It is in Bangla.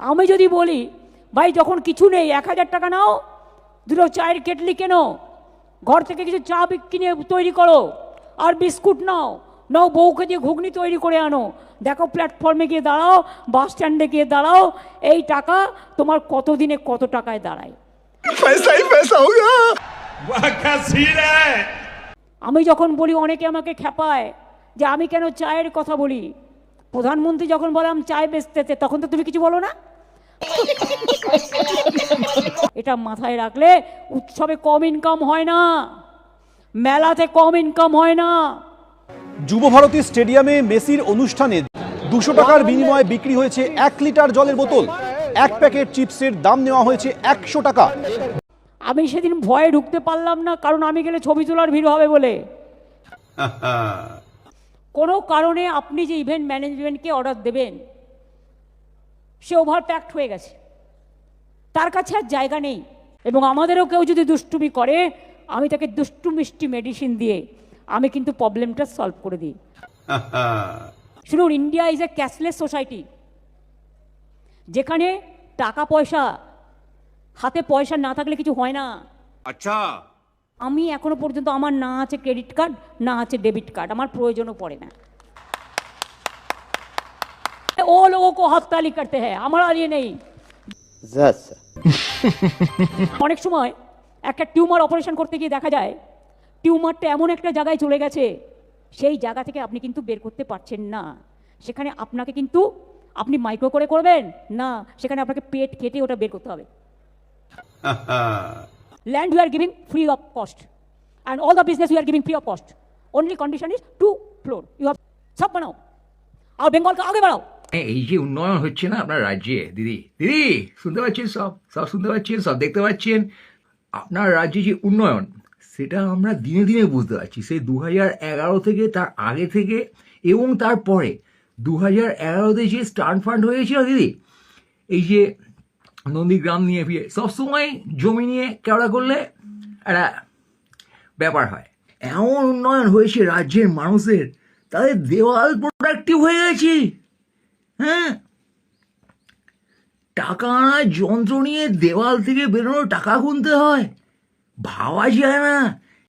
আমি যদি বলি ভাই যখন কিছু নেই এক হাজার টাকা নাও দুটো চায়ের কেটলি কেনো ঘর থেকে কিছু চা কিনে তৈরি করো আর বিস্কুট নাও নাও বউকে দিয়ে ঘুগনি তৈরি করে আনো দেখো প্ল্যাটফর্মে গিয়ে দাঁড়াও বাস স্ট্যান্ডে গিয়ে দাঁড়াও এই টাকা তোমার কত দিনে কত টাকায় দাঁড়ায়? আমি যখন বলি অনেকে আমাকে খেপায় যে আমি কেন চায়ের কথা বলি? প্রধানমন্ত্রী যখন বললাম চায় বেচতেছে তখন তো তুমি কিছু বলো না। এটা মাথায় রাখলে উৎসবে কম ইনকাম হয় না। মেলাতে কম ইনকাম হয় না। যুবভারতী স্টেডিয়ামে মেসির অনুষ্ঠানে দুশো টাকার বিনিময়ে বিক্রি হয়েছে এক লিটার জলের বোতল। এক প্যাকেট চিপসের দাম নেওয়া হয়েছে একশো টাকা। আমি সেদিন ভয়ে ঢুকতে পারলাম না কারণ আমি গেলে ছবি তোলার ভিড় হবে বলে। কোনো কারণে আপনি যে ইভেন্ট ম্যানেজমেন্টকে অর্ডার দেবেন সে ওভারপ্যাক্ট হয়ে গেছে। তার কাছে আর জায়গা নেই। এবং আমাদেরও কেউ যদি দুষ্টুমি করে আমি তাকে দুষ্টু মিষ্টি মেডিসিন দিয়ে আমি কিন্তু প্রবলেমটা সলভ করে দিই। শুনুন India is a cashless society যেখানে টাকা পয়সা হাতে পয়সা না থাকলে কিছু হয় না। আচ্ছা। আমি এখনও পর্যন্ত আমার না আছে ক্রেডিট কার্ড না আছে ডেবিট কার্ড আমার প্রয়োজনও পড়ে না। ও লোকো হাততালি করতে হ্যাঁ আমার আর ইয়ে নেই। অনেক সময় একটা টিউমার অপারেশন করতে গিয়ে দেখা যায় টিউমারটা এমন একটা জায়গায় চলে গেছে সেই জায়গা থেকে আপনি কিন্তু বের করতে পারছেন না। সেখানে আপনাকে কিন্তু আপনি মাইক্রো করে করবেন না সেখানে আপনাকে পেট কেটে ওটা বের করতে হবে। land we are giving free of cost. And all the business we are giving free of cost. Only condition is two floor. You have সব বানাও আর বেঙ্গলকে আগে বাড়াও এই যে উন্নয়ন হচ্ছে না আপনার রাজ্যে, দিদি? দিদি, শুনতে পাচ্ছেন সব? সব শুনতে পাচ্ছেন? সব দেখতে পাচ্ছেন? আপনার রাজ্যে যে উন্নয়ন, সেটা আমরা দিনে দিনে বুঝতে পারছি। সেই দু এগারো থেকে তার আগে থেকে এবং তারপরে। দু হাজার এগারোতে যে স্টার্ন ফান্ড হয়েছিল, দিদি, এই যে নন্দীগ্রাম নিয়ে ফিরে সবসময় জমি নিয়ে কেওড়া করলে একটা ব্যাপার হয়। এমন উন্নয়ন হয়েছে রাজ্যের মানুষের, তাদের দেওয়াল প্রোডাক্টিভ হয়ে গেছে। হ্যাঁ? টাকা আনার যন্ত্র নিয়ে দেওয়াল থেকে বেরোনো টাকা গুনতে হয়। ভাবা যায় না।